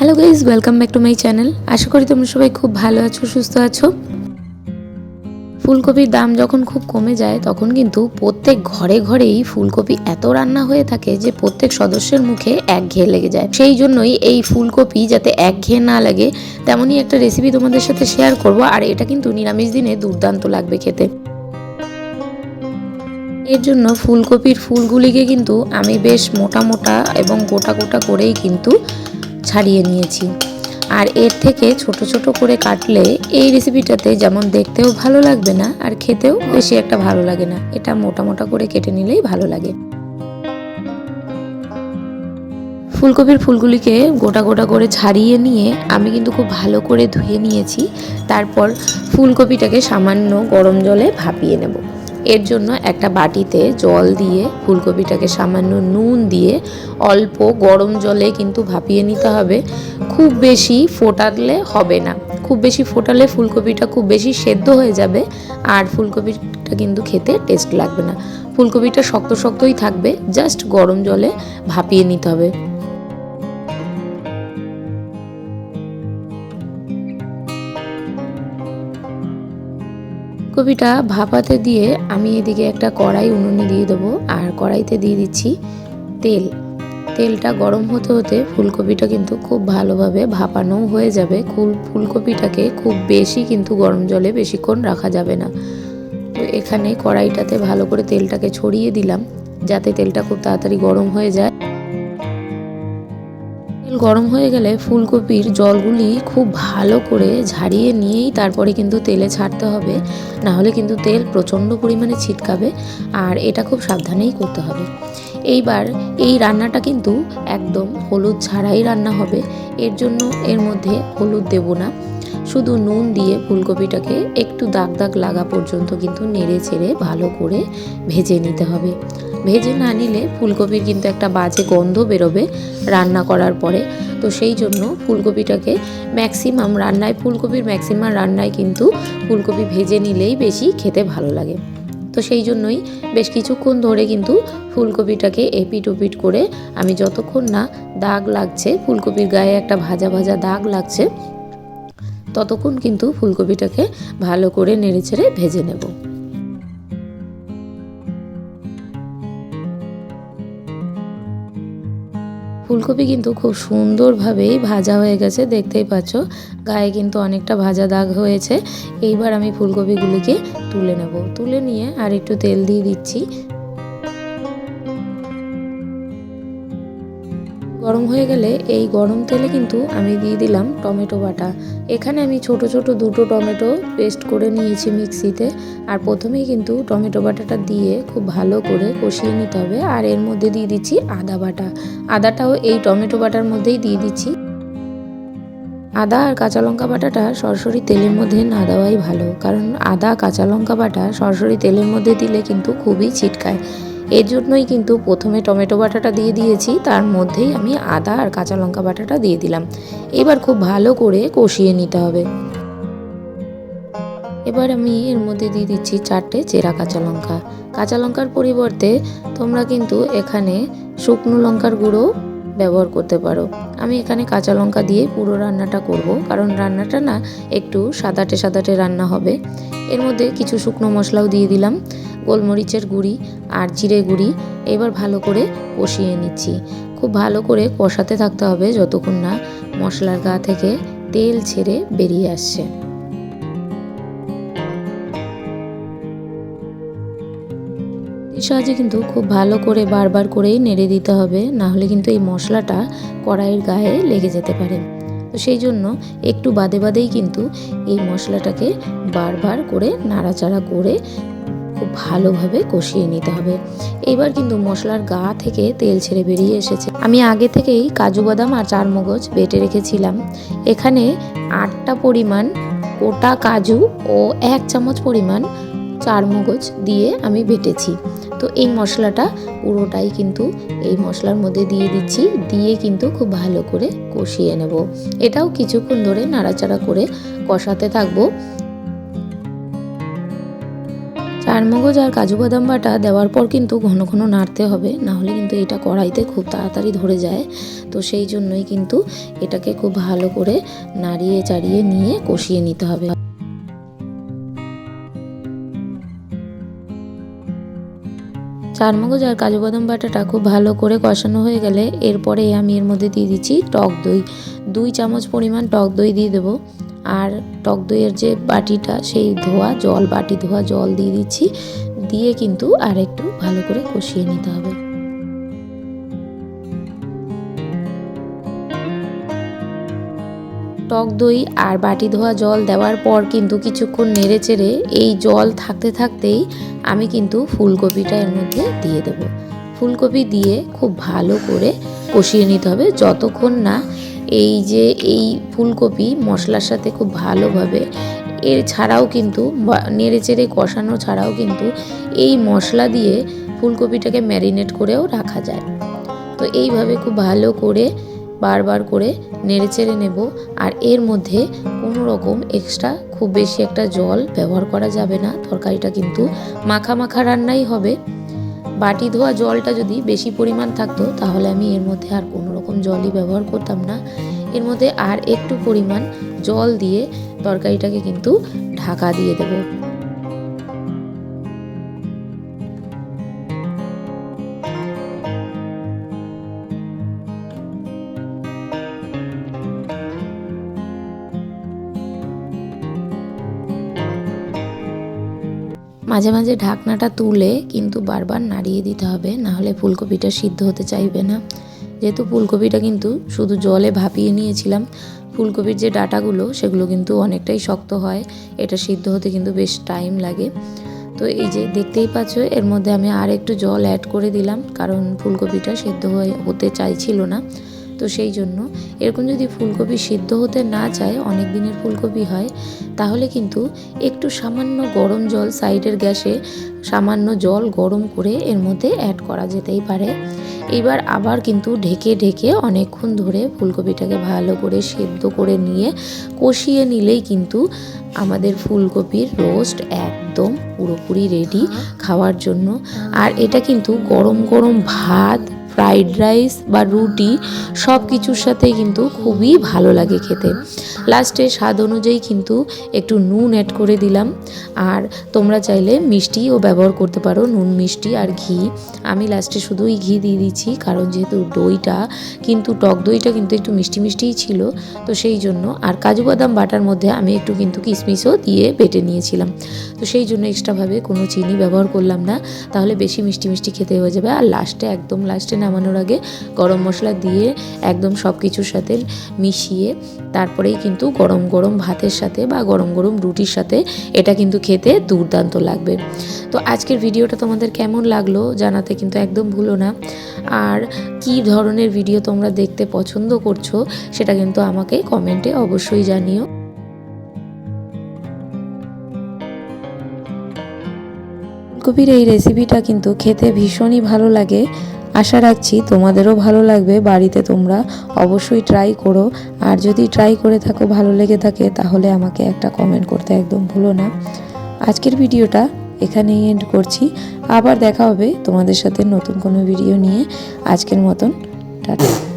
Hello guys welcome back to my channel আশা করি তোমরা সবাই খুব ভালো আছো, সুস্থ আছো। ফুলকপির দাম যখন খুব কমে যায়, তখন কিন্তু প্রত্যেক ঘরে ঘরেই ফুলকপি এত রান্না হয়ে থাকে যে প্রত্যেক সদস্যের মুখে একঘেয়ে লেগে যায়। সেই জন্যই এই ফুলকপি যাতে একঘেয়ে না লাগে, তেমনই একটা রেসিপি তোমাদের সাথে শেয়ার করব, আর এটা কিন্তু নিরামিষ দিনে দুর্দান্ত লাগবে খেতে। এর জন্য ফুলকপির ফুলগুলিকে কিন্তু আমি বেশ মোটা মোটা এবং গোটা গোটা করেই কিন্তু ছাড়িয়ে নিয়েছি। আর এর থেকে ছোট ছোট করে কাটলে এই রেসিপিটাতে যেমন দেখতেও ভালো লাগবে না, আর খেতেও বেশি একটা ভালো লাগে না। এটা মোটা মোটা করে কেটে নিলেই ভালো লাগে। ফুলকপির ফুলগুলিকে গোটা গোটা করে ছাড়িয়ে নিয়ে আমি কিন্তু খুব ভালো করে ধুয়ে নিয়েছি। তারপর ফুলকপিটাকে সামান্য গরম জলে ভাপিয়ে নেব। এর জন্য একটা বাটিতে জল দিয়ে, ফুলকপিটাকে সামান্য নুন দিয়ে অল্প গরম জলে কিন্তু ভাপিয়ে নিতে হবে। খুব বেশি ফোটালে হবে না। খুব বেশি ফোটালে ফুলকপিটা খুব বেশি সেদ্ধ হয়ে যাবে আর ফুলকপিটা কিন্তু খেতে টেস্ট লাগবে না। ফুলকপিটা শক্ত শক্তই থাকবে, জাস্ট গরম জলে ভাপিয়ে নিতে হবে। কপিটা ভাপাতে দিয়ে আমি এদিকে একটা কড়াই উনুনে দিয়ে দেবো, আর কড়াইতে দিয়ে দিচ্ছি তেল। তেলটা গরম হতে হতে ফুলকপিটা কিন্তু খুব ভালোভাবে ভাপানো হয়ে যাবে। ফুল ফুলকপিটাকে খুব বেশি কিন্তু গরম জলে বেশিক্ষণ রাখা যাবে না। তো এখানে কড়াইটাতে ভালো করে তেলটাকে ছড়িয়ে দিলাম, যাতে তেলটা খুব তাড়াতাড়ি গরম হয়ে যায়। তেল গরম হয়ে গেলে ফুলকপির জলগুলি খুব ভালো করে ঝাড়িয়ে নিয়েই তারপরে কিন্তু তেলে ছাড়তে হবে। না হলে কিন্তু তেল প্রচণ্ড পরিমাণে ছিটকাবে আর এটা খুব সাবধানেই করতে হবে। এইবার এই রান্নাটা কিন্তু একদম হলুদ ছাড়াই রান্না হবে। এর জন্য এর মধ্যে হলুদ দেব না। শুধু নুন দিয়ে ফুলকপিটাকে একটু দাগ দাগ লাগা পর্যন্ত কিন্তু নেড়ে চেড়ে ভালো করে ভেজে নিতে হবে। ভেজে না নিলে ফুলকপির কিন্তু একটা বাজে গন্ধ বেরোবে রান্না করার পরে। তো সেই জন্য ফুলকপিটাকে ম্যাক্সিমাম রান্নায়, ফুলকপির ম্যাক্সিমাম রান্নায় কিন্তু ফুলকপি ভেজে নিলেই বেশি খেতে ভালো লাগে। তো সেই জন্যই বেশ কিছুক্ষণ ধরে কিন্তু ফুলকপিটাকে এপিট ওপিট করে আমি যতক্ষণ না দাগ লাগছে, ফুলকপির গায়ে একটা ভাজা ভাজা দাগ লাগছে ততক্ষণ কিন্তু ফুলকপিটাকে ভালো করে নেড়ে নেড়েচেড়ে ভেজে নেব। ফুলকপি কিন্তু খুব সুন্দরভাবেই ভাজা হয়ে গেছে, দেখতেই পাচ্ছ। গায়ে কিন্তু অনেকটা ভাজা দাগ হয়েছে। এইবার আমি ফুলকপিগুলিকে তুলে নেব। তুলে নিয়ে আর একটু তেল দিয়ে দিচ্ছি। গরম হয়ে গেলে এই গরম তেলে কিন্তু আমি দিয়ে দিলাম টমেটো বাটা। এখানে আমি ছোট ছোট দুটো টমেটো পেস্ট করে নিয়েছি মিক্সিতে। আর প্রথমেই কিন্তু টমেটো বাটাটা দিয়ে খুব ভালো করে কষিয়ে নিতে হবে। আর এর মধ্যে দিয়ে দিচ্ছি আদা বাটা। আদাটাও এই টমেটো বাটার মধ্যেই দিয়ে দিচ্ছি। আদা আর কাঁচা লঙ্কা বাটাটা সরাসরি তেলের মধ্যে না দেওয়াই ভালো। কারণ আদা, কাঁচা লঙ্কা বাটা সরাসরি তেলের মধ্যে দিলে কিন্তু খুবই ছিটকায়। এর জন্যই কিন্তু প্রথমে টমেটো বাটাটা দিয়ে দিয়েছি, তার মধ্যেই আমি আদা আর কাঁচা লঙ্কা বাটাটা দিয়ে দিলাম। এবার খুব ভালো করে কষিয়ে নিতে হবে। এবার আমি এর মধ্যে দিয়ে দিচ্ছি চারটে চেরা কাঁচা লঙ্কা। কাঁচা লঙ্কার পরিবর্তে তোমরা কিন্তু এখানে শুকনো লঙ্কার গুঁড়ো ব্যবহার করতে পারো। আমি এখানে কাঁচা লঙ্কা দিয়ে পুরো রান্নাটা করব। কারণ রান্নাটা না একটু সাদাটে সাদাটে রান্না হবে। এর মধ্যে কিছু শুকনো মশলাও দিয়ে দিলাম। গোলমরিচের গুঁড়ি আর জিরে গুঁড়ি এবার ভালো করে কষিয়ে নিচ্ছি। খুব ভালো করে কষাতে থাকতে হবে যতক্ষণ না মশলার গা থেকে তেল ছেড়ে বেরিয়ে আসছে। সাহায্যে কিন্তু খুব ভালো করে বারবার করেই নেড়ে দিতে হবে, না হলে কিন্তু এই মশলাটা কড়াইয়ের গায়ে লেগে যেতে পারে। তো সেই জন্য একটু বাদে বাদেই কিন্তু এই মশলাটাকে বারবার করে নাড়াচাড়া করে খুব ভালোভাবে কষিয়ে নিতে হবে। এবার কিন্তু মশলার গা থেকে তেল ছেড়ে বেরিয়ে এসেছে। আমি আগে থেকেই কাজু বাদাম আর চার মগজ বেটে রেখেছিলাম। এখানে আটটা পরিমাণ গোটা কাজু ও এক চামচ পরিমাণ চার মগজ দিয়ে আমি বেটেছি। তো এই মশলাটা পুরোটাই কিন্তু এই মশলার মধ্যে দিয়ে দিচ্ছি, দিয়ে কিন্তু খুব ভালো করে কষিয়ে নেব। এটাও কিছুক্ষণ ধরে নাড়াচাড়া করে কষাতে থাকব। চারমগজ আর কাজু বাদাম বাটা দেওয়ার পর কিন্তু ঘন ঘন নাড়তে হবে, না হলে কিন্তু এটা কড়াইতে খুব তাড়াতাড়ি ধরে যায়। তো সেই জন্যই কিন্তু এটাকে খুব ভালো করে নাড়িয়ে চাড়িয়ে নিয়ে কষিয়ে নিতে হবে। চারমগজ আর কাজু বাদাম বাটাটা খুব ভালো করে কষানো হয়ে গেলে এরপরে আমি এর মধ্যে দিয়ে দিচ্ছি টক দই। দুই চামচ পরিমাণ টক দই দিয়ে দেবো। আর টক দইয়ের যে বাটিটা, সেই ধোয়া জল, বাটি ধোয়া জল দিয়ে দিচ্ছি। দিয়ে কিন্তু আর একটু ভালো করে কষিয়ে নিতে হবে। টক দই আর বাটি ধোয়া জল দেওয়ার পর কিন্তু কিছুক্ষণ নেড়ে চেড়ে এই জল থাকতে থাকতেই আমি কিন্তু ফুলকপিটা এর মধ্যে দিয়ে দেবো। ফুলকপি দিয়ে খুব ভালো করে কষিয়ে নিতে হবে। যতক্ষণ না এই যে এই ফুলকপি মশলার সাথে খুব ভালোভাবে এর ছাড়াও কিন্তু নেড়ে চেড়ে কষানো ছাড়াও কিন্তু এই মশলা দিয়ে ফুলকপিটাকে ম্যারিনেট করেও রাখা যায়। তো এইভাবে খুব ভালো করে বারবার করে নেড়ে চেড়ে নেব আর এর মধ্যে কোনো রকম এক্সট্রা খুব বেশি একটা জল ব্যবহার করা যাবে না। তরকারিটা কিন্তু মাখা মাখা রান্নাই হবে। বাটি ধোয়া জলটা যদি বেশি পরিমাণ থাকতো তাহলে আমি এর মধ্যে আর কোনো রকম জলই ব্যবহার করতাম না। এর মধ্যে আর একটু পরিমাণ জল দিয়ে তরকারিটাকে কিন্তু ঢাকা দিয়ে দেবো। মাঝে মাঝে ঢাকনাটা তুলে কিন্তু বারবার নাড়িয়ে দিতে হবে নাহলে ফুলকপিটা সিদ্ধ হতে চাইবে না। যেহেতু ফুলকপিটা কিন্তু শুধু জলে ভাপিয়ে নিয়েছিলাম, ফুলকপির যে ডাটাগুলো সেগুলো কিন্তু অনেকটাই শক্ত হয়, এটা সিদ্ধ হতে কিন্তু বেশ টাইম লাগে। তো এই যে দেখতেই পাচ্ছ, এর মধ্যে আমি আর একটু জল অ্যাড করে দিলাম, কারণ ফুলকপিটা সিদ্ধ হয়ে হতে চাইছিল না। তো সেই জন্য এরকম যদি ফুলকপি সিদ্ধ হতে না চায় অনেক দিনের ফুলকপি হয় তাহলে কিন্তু একটু সামান্য গরম জল সাইডের গ্যাসে সামান্য জল গরম করে এর মধ্যে অ্যাড করা যেতেই পারে। এবার আবার কিন্তু ঢেকে ঢেকে অনেকক্ষণ ধরে ফুলকপিটাকে ভালো করে সেদ্ধ করে নিয়ে কষিয়ে নিলেই কিন্তু আমাদের ফুলকপির রোস্ট একদম পুরোপুরি রেডি খাওয়ার জন্য। আর এটা কিন্তু গরম গরম ভাত ফ্রাইড রাইস বা রুটি সব কিছুর সাথে কিন্তু খুবই ভালো লাগে খেতে। লাস্টে স্বাদ অনুযায়ী কিন্তু একটু নুন অ্যাড করে দিলাম। আর তোমরা চাইলে মিষ্টিও ব্যবহার করতে পারো, নুন, মিষ্টি আর ঘি। আমি লাস্টে শুধুই ঘি দিয়ে দিচ্ছি, কারণ যেহেতু দইটা কিন্তু, টক দইটা কিন্তু একটু মিষ্টি মিষ্টিই ছিল, তো সেই জন্য। আর কাজু বাদাম বাটার মধ্যে আমি একটু কিন্তু কিশমিশও দিয়ে বেটে নিয়েছিলাম। তো সেই জন্য এক্সট্রাভাবে কোনো চিনি ব্যবহার করলাম না, তাহলে বেশি মিষ্টি মিষ্টি খেতে হয়ে যাবে। আর লাস্টে, একদম লাস্টে নামানোর আগে গরম মশলা দিয়ে একদম সব কিছুর সাথে মিশিয়ে তারপরেই কিন্তু গরম গরম ভাতের সাথে বা গরম গরম রুটির সাথে এটা কিন্তু খেতে দুর্দান্ত লাগবে। তো আজকের ভিডিওটা তোমাদের কেমন লাগল জানাতে কিন্তু একদম ভুলো না। আর কি ধরনের ভিডিও তোমরা দেখতে পছন্দ করছ সেটা কিন্তু আমাকে কমেন্টে অবশ্যই জানিও। ফুলকপির এই রেসিপিটা কিন্তু খেতে ভীষণই ভালো লাগে। আশা রাখছি তোমাদেরও ভালো লাগবে, বাড়িতে তোমরা অবশ্যই ট্রাই করো। আর যদি ট্রাই করে থাকো, ভালো লেগে থাকে, তাহলে আমাকে একটা কমেন্ট করতে একদম ভুলো না। আজকের ভিডিওটা এখানেই এন্ড করছি। আবার দেখা হবে তোমাদের সাথে নতুন কোনো ভিডিও নিয়ে। আজকের মতন, টাটা।